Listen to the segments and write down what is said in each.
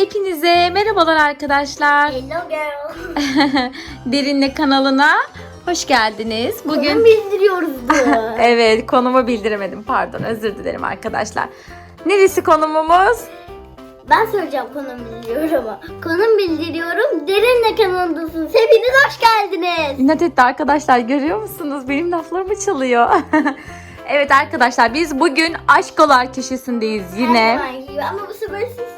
Hepinize merhabalar arkadaşlar. Hello girl. Derinle kanalına hoş geldiniz. Bugün Bugün bildiriyoruz bu. evet konumu bildiremedim. Pardon özür dilerim arkadaşlar. Neresi konumumuz? ben söyleyeceğim konum bildiriyorum ama. Konum bildiriyorum. Derinle kanalındasınız. Hepiniz hoş geldiniz. İnat etti arkadaşlar görüyor musunuz? Benim laflarımı çalıyor. evet arkadaşlar biz bugün aşkolar köşesindeyiz yine. Her zamanki gibi ama bu sefer yok.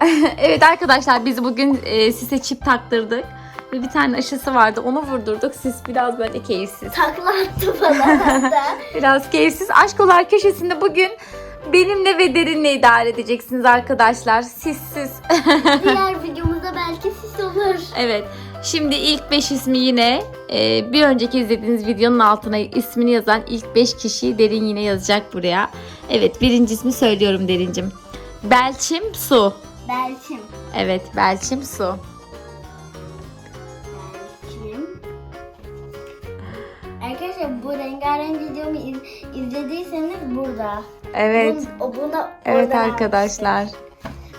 evet arkadaşlar biz bugün e, size çip taktırdık. Ve bir tane aşısı vardı onu vurdurduk. Siz biraz böyle keyifsiz. Takla attı hatta. Biraz keyifsiz. Aşkolar köşesinde bugün benimle ve derinle idare edeceksiniz arkadaşlar. Sizsiz. Diğer videomuzda belki sis olur. evet. Şimdi ilk 5 ismi yine e, bir önceki izlediğiniz videonun altına ismini yazan ilk 5 kişiyi derin yine yazacak buraya. Evet birinci ismi söylüyorum derincim. Belçim Su. Belçim. Evet Belçim Su. Belçim. Arkadaşlar bu rengarenk videomu iz- izlediyseniz burada. Evet. Bun- buna Evet arkadaşlar.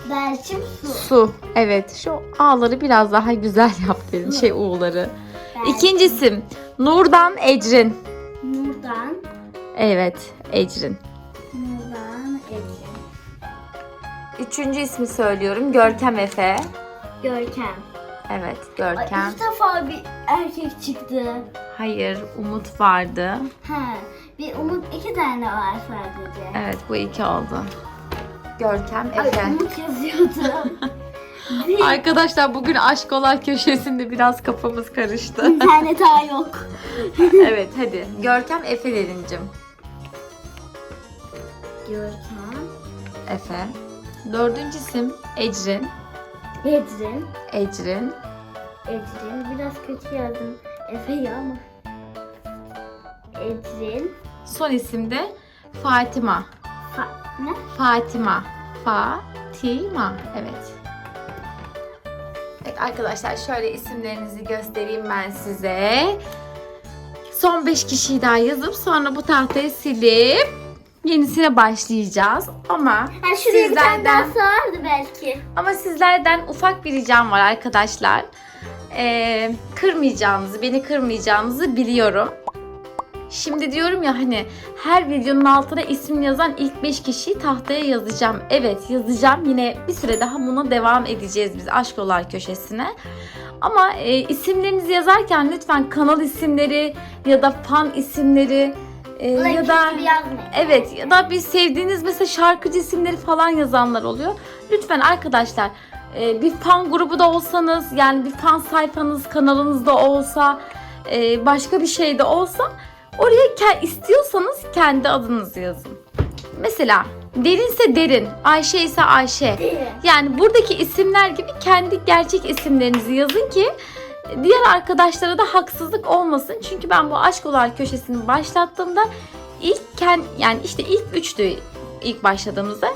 Belçim su. Su. Evet. Şu A'ları biraz daha güzel yap. Şey U'ları. Belçim. İkinci isim. Nurdan Ecrin. Nurdan. Evet. Ecrin. Üçüncü ismi söylüyorum. Görkem Efe. Görkem. Evet. Ay, Görkem. ilk defa bir erkek çıktı. Hayır. Umut vardı. Ha, bir Umut iki tane var sadece. Evet. Bu iki oldu. Görkem Ay, Efe. Umut yazıyordu. Arkadaşlar bugün aşkolar köşesinde biraz kafamız karıştı. internet daha yok. evet hadi. Görkem Efe derincim. Görkem. Efe. Dördüncü isim Ecrin. Edrin. Ecrin. Edrin. Biraz kötü yazdım. Efe ya ama. Edrin. Son isim de Fatima. Fa ne? Fatima. Fatima. Evet. Evet arkadaşlar şöyle isimlerinizi göstereyim ben size. Son 5 kişiyi daha yazıp sonra bu tahtayı silip yenisine başlayacağız. Ama Ha, şuraya bir tane daha sizlerden belki. ama sizlerden ufak bir ricam var arkadaşlar. Ee, kırmayacağınızı, beni kırmayacağınızı biliyorum. Şimdi diyorum ya hani her videonun altına ismini yazan ilk 5 kişiyi tahtaya yazacağım. Evet yazacağım. Yine bir süre daha buna devam edeceğiz biz Aşkolar köşesine. Ama e, isimlerinizi yazarken lütfen kanal isimleri ya da fan isimleri e, Ulan ya da. Evet ya da bir sevdiğiniz mesela şarkıcı isimleri falan yazanlar oluyor. Lütfen arkadaşlar e, bir fan grubu da olsanız yani bir fan sayfanız kanalınızda olsa e, başka bir şey de olsa oraya ke- istiyorsanız kendi adınızı yazın. Mesela Derinse Derin, Ayşe ise Ayşe. Yani buradaki isimler gibi kendi gerçek isimlerinizi yazın ki diğer arkadaşlara da haksızlık olmasın. Çünkü ben bu aşkolar köşesini başlattığımda ilk kend, yani işte ilk üçtü ilk başladığımızda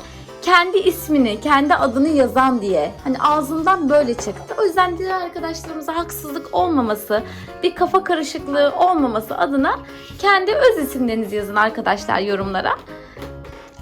kendi ismini, kendi adını yazan diye hani ağzımdan böyle çıktı. O yüzden diğer arkadaşlarımıza haksızlık olmaması, bir kafa karışıklığı olmaması adına kendi öz isimlerinizi yazın arkadaşlar yorumlara.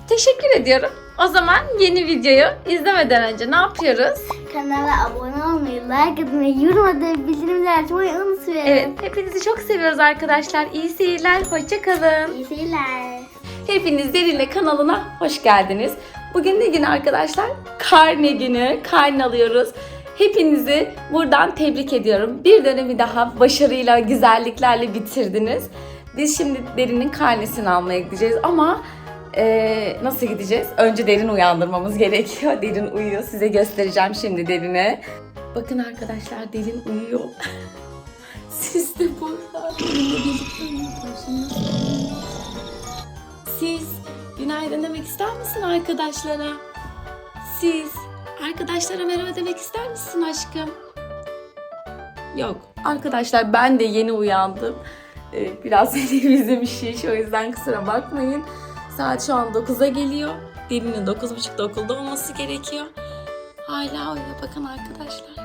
Teşekkür ediyorum. O zaman yeni videoyu izlemeden önce ne yapıyoruz? Kanala abone olmayı, like atmayı, yorum atmayı, bildirimleri açmayı unutmayın. Evet, hepinizi çok seviyoruz arkadaşlar. İyi seyirler, hoşça kalın. İyi seyirler. Hepiniz Derinle kanalına hoş geldiniz. Bugün ne günü arkadaşlar? Karne günü. Karne alıyoruz. Hepinizi buradan tebrik ediyorum. Bir dönemi daha başarıyla, güzelliklerle bitirdiniz. Biz şimdi Derin'in karnesini almaya gideceğiz ama eee, nasıl gideceğiz? Önce Derin uyandırmamız gerekiyor. Derin uyuyor. Size göstereceğim şimdi Derin'i. Bakın arkadaşlar Derin uyuyor. Siz de burada. Siz günaydın demek ister misin arkadaşlara? Siz arkadaşlara merhaba demek ister misin aşkım? Yok. Arkadaşlar ben de yeni uyandım. Ee, Biraz televizyon şiş o yüzden kusura bakmayın. Saat şu an 9'a geliyor. Derinin 9.30'da okulda olması gerekiyor. Hala uyuyor bakın arkadaşlar.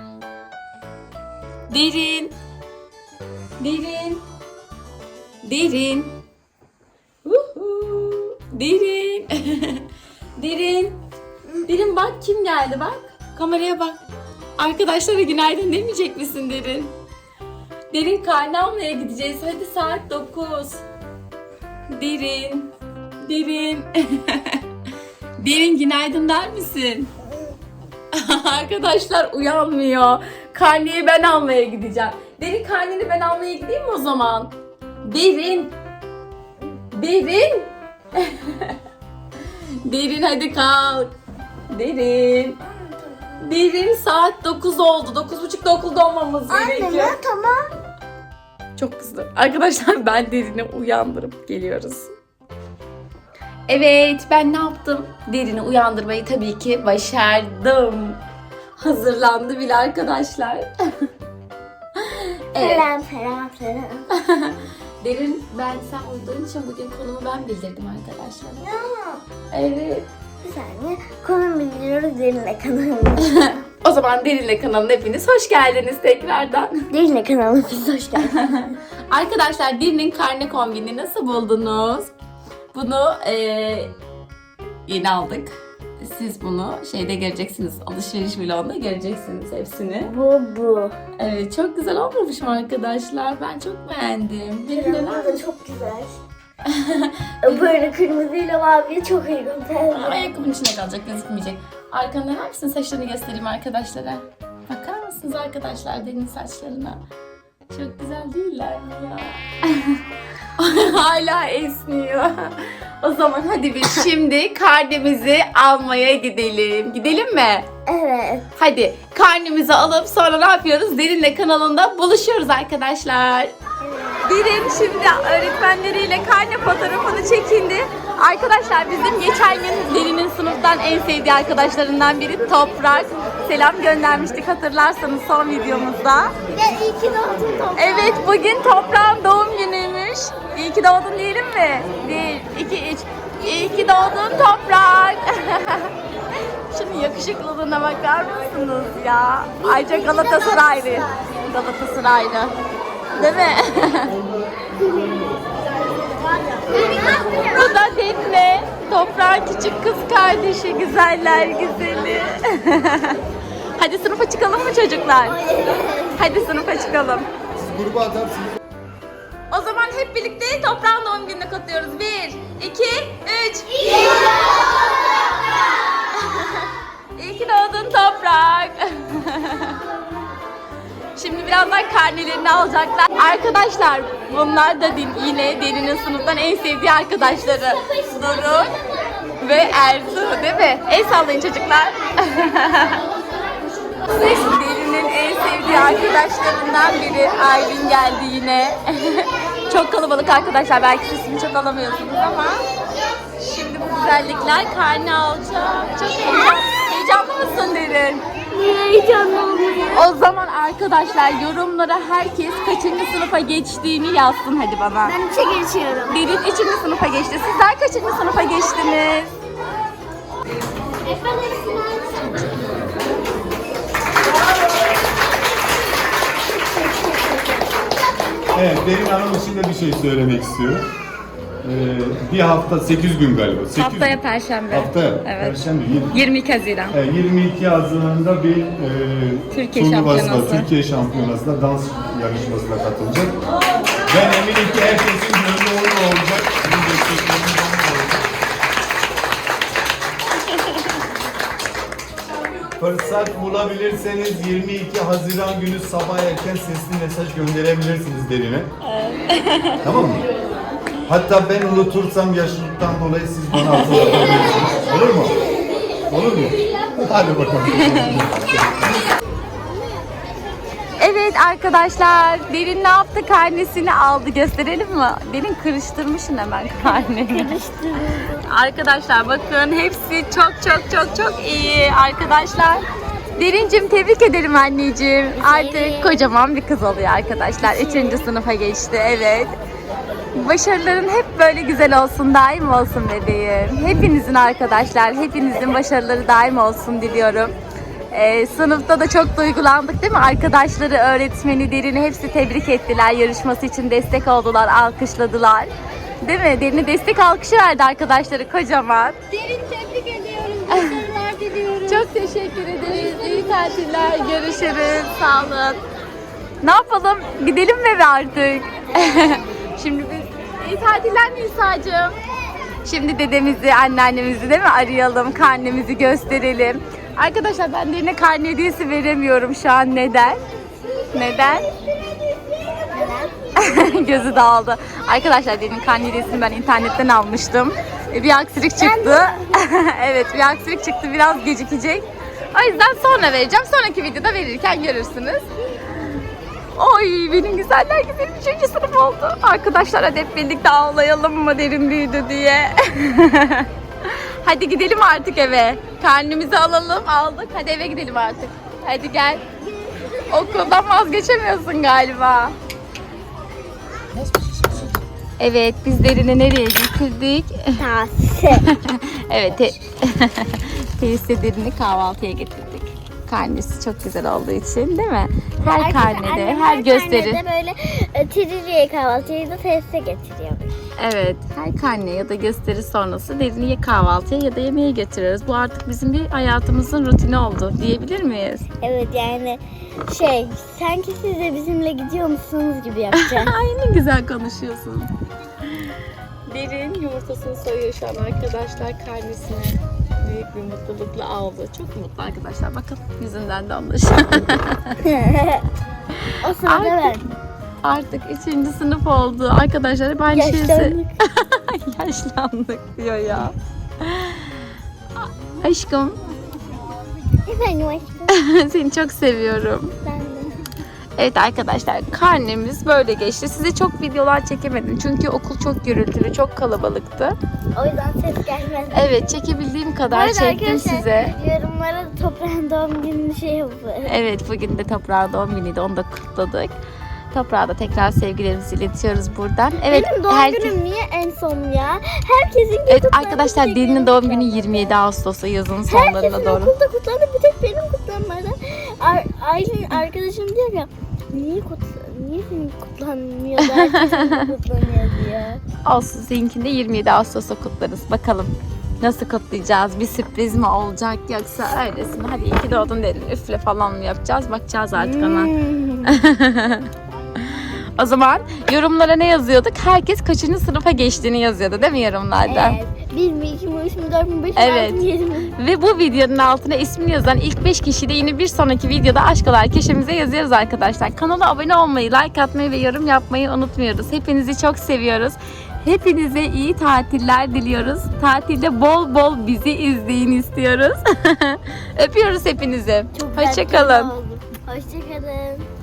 Derin. Derin. Derin. Uhu. Derin. Derin. Derin bak kim geldi bak. Kameraya bak. Arkadaşlara günaydın demeyecek misin Derin? Derin karne almaya gideceğiz. Hadi saat 9. Derin. Derin. Derin günaydın der misin? Arkadaşlar uyanmıyor. Karneyi ben almaya gideceğim. Derin karneni ben almaya gideyim mi o zaman? Derin. Derin. Derin hadi kalk. Derin. Derin saat 9 oldu. 9.30'da okulda olmamız gerekiyor. tamam. Çok kızdı. Arkadaşlar ben Derin'i uyandırıp geliyoruz. Evet ben ne yaptım? Derin'i uyandırmayı tabii ki başardım. Hazırlandı bile arkadaşlar. evet. Selam selam selam. Derin ben sen uyuduğun için bugün konumu ben bildirdim arkadaşlar. Ya, Evet. bir saniye. Konum bildiriyoruz Derin'le kanalımıza. O zaman Derin'le kanalına hepiniz hoş geldiniz tekrardan. Derin'le kanalımıza hoş geldin. Arkadaşlar Derin'in karne kombini nasıl buldunuz? Bunu eee, yeni aldık. Siz bunu şeyde göreceksiniz. Alışveriş vlogunda göreceksiniz hepsini. bu bu. Evet çok güzel olmamış mı arkadaşlar? Ben çok beğendim. Derin Kremler neler? da çok güzel. Böyle kırmızıyla maviye çok uygun. Ama Ayakkabının içine kalacak gözükmeyecek. Arkana döner misin? Saçlarını göstereyim arkadaşlara. Bakar mısınız arkadaşlar Derin'in saçlarına? Çok güzel değiller mi ya? Hala esniyor. O zaman hadi biz şimdi karnemizi almaya gidelim. Gidelim mi? Evet. Hadi karnemizi alıp sonra ne yapıyoruz? Derin'le kanalında buluşuyoruz arkadaşlar. Derin şimdi öğretmenleriyle karne fotoğrafını çekindi. Arkadaşlar bizim geçen gün Derin'in sınıftan en sevdiği arkadaşlarından biri Toprak. Selam göndermiştik hatırlarsanız son videomuzda. Ya iyi ki doğdun Toprak. Evet bugün Toprak'ın doğum günüymüş. İyi ki doğdun diyelim mi? Bir, iki, üç. İyi ki doğdun Toprak. Şunun yakışıklılığına bakar mısınız ya? Ayrıca Galatasaraylı. Galatasaraylı. Değil mi? Bu da Defne. Toprağın küçük kız kardeşi. Güzeller güzeli. Hadi sınıfa çıkalım mı çocuklar? Hadi sınıfa çıkalım. Gruba atarsınız. O zaman hep birlikte toprağın doğum gününü kutluyoruz. Bir, iki, üç. İyi ki doğdun toprak. Şimdi birazdan karnelerini alacaklar. Arkadaşlar bunlar da din, yine Derin'in sınıftan en sevdiği arkadaşları. Doruk ve Ertuğ değil mi? El sallayın çocuklar. Sevdiği arkadaşlarından biri Aylin geldi yine. çok kalabalık arkadaşlar. Belki sesini çok alamıyorsunuz ama şimdi bu güzellikler karne alacak. Çok heyecan- heyecanlı mısın Derin? Niye heyecanlı? O zaman arkadaşlar yorumlara herkes kaçıncı sınıfa geçtiğini yazsın hadi bana. Ben üçe geçiyorum. Derin üçüncü sınıfa geçti. Sizler kaçıncı sınıfa geçtiniz? Evet, Derin Hanım için de bir şey söylemek istiyorum. Ee, bir hafta 8 gün galiba. 8 Haftaya Perşembe. Haftaya. Evet. Perşembe. yirmi- 22 Haziran. e, 22 Haziran'da bir e, Türkiye şampiyonası. Türkiye şampiyonasında dans yarışmasına katılacak. Ben eminim ki herkesin Fırsat bulabilirseniz 22 Haziran günü sabah erken sesli mesaj gönderebilirsiniz Derin'e. Tamam mı? Hatta ben unutursam yaşlılıktan dolayı siz bana hatırlatabilirsiniz. Olur mu? Olur mu? Hadi bakalım. Arkadaşlar Derin ne yaptı karnesini aldı gösterelim mi? Derin kırıştırmışsın hemen karneni. arkadaşlar bakın hepsi çok çok çok çok iyi arkadaşlar. Derincim tebrik ederim anneciğim. Artık kocaman bir kız oluyor arkadaşlar. Üçüncü sınıfa geçti evet. Başarıların hep böyle güzel olsun, daim olsun bebeğim. Hepinizin arkadaşlar, hepinizin başarıları daim olsun diliyorum. Ee, sınıfta da çok duygulandık değil mi? Arkadaşları, öğretmeni, derini hepsi tebrik ettiler. Yarışması için destek oldular, alkışladılar. Değil mi? Derini destek alkışı verdi arkadaşları kocaman. Derin tebrik ediyoruz. Başarılar diliyoruz. Çok teşekkür ederiz. İyi tatiller. Görüşürüz. Sağ olun. Ne yapalım? Gidelim mi artık? Şimdi biz iyi tatiller Nisa'cığım. Şimdi dedemizi, anneannemizi değil mi arayalım, karnemizi gösterelim. Arkadaşlar ben derine karne hediyesi veremiyorum şu an. Neden? Neden? Gözü dağıldı. Arkadaşlar derinin karne hediyesini ben internetten almıştım. E, Bir aksilik çıktı. evet bir aksilik çıktı. Biraz gecikecek. O yüzden sonra vereceğim. Sonraki videoda verirken görürsünüz. Oy benim güzeller güzeli üçüncü sınıf oldu. Arkadaşlar hadi hep birlikte ağlayalım mı derin büyüdü diye. hadi gidelim artık eve. Karnımızı alalım aldık. Hadi eve gidelim artık. Hadi gel. Okuldan vazgeçemiyorsun galiba. Evet biz derini nereye getirdik? Tase. evet te- teyze derini kahvaltıya getirdik. Karnesi çok güzel olduğu için değil mi? Her karnede, her gösteri. Karnede böyle e, Trilliye kahvaltıyı da teste getiriyor. Evet, her karne ya da gösteri sonrası derini ya kahvaltıya ya da yemeğe götürüyoruz. Bu artık bizim bir hayatımızın rutini oldu diyebilir miyiz? Evet yani şey sanki siz de bizimle gidiyor musunuz gibi yapacağız. Ay ne güzel konuşuyorsun. Derin yumurtasını soyuyor şu an arkadaşlar karnesine. Büyük bir mutlulukla aldı. Çok mutlu arkadaşlar. Bakın yüzünden de anlaşılıyor. o sırada ben. Artık, üçüncü sınıf oldu. Arkadaşlar hep aynı şeyi Yaşlandık. Yaşlandık diyor ya. Aşkım Efendim aşkım seni çok seviyorum. ben de. Evet arkadaşlar karnemiz böyle geçti. Size çok videolar çekemedim. Çünkü okul çok gürültülü, çok kalabalıktı. O yüzden ses gelmez. Evet çekebildiğim kadar çektim size. Yorumlara toprağın doğum gününü şey yapın. Evet bugün de toprağın doğum günüydü. Onu da kutladık. Toprağa da tekrar sevgilerimizi iletiyoruz buradan. Evet Benim doğum herkes- günüm niye en son ya? Herkesin Evet kutlandı, arkadaşlar benim doğum günü kutlanmadı. 27 Ağustos'ta yazın sonlarına Herkesin doğru. okulda kutlandı bir tek benim kutlanmadı. Ar Aylin arkadaşım diyor ya niye kutla niye senin kutlanmıyor da herkesin kutlanıyor diyor. Olsun seninkini de 27 Ağustos'ta kutlarız. Bakalım nasıl kutlayacağız? Bir sürpriz mi olacak yoksa öylesine hadi iyi ki doğdun derin üfle falan mı yapacağız? Bakacağız artık ona. O zaman yorumlara ne yazıyorduk? Herkes kaçıncı sınıfa geçtiğini yazıyordu değil mi yorumlarda? Evet. 1 mi 2 mi 3 mü 4 mü 5 mi Evet. 6 mı 7 mi? Ve bu videonun altına ismini yazan ilk 5 kişi de yine bir sonraki videoda aşkolar köşemize yazıyoruz arkadaşlar. Kanala abone olmayı, like atmayı ve yorum yapmayı unutmuyoruz. Hepinizi çok seviyoruz. Hepinize iyi tatiller diliyoruz. Tatilde bol bol bizi izleyin istiyoruz. Öpüyoruz hepinizi. Çok Hoşçakalın. Hoşçakalın.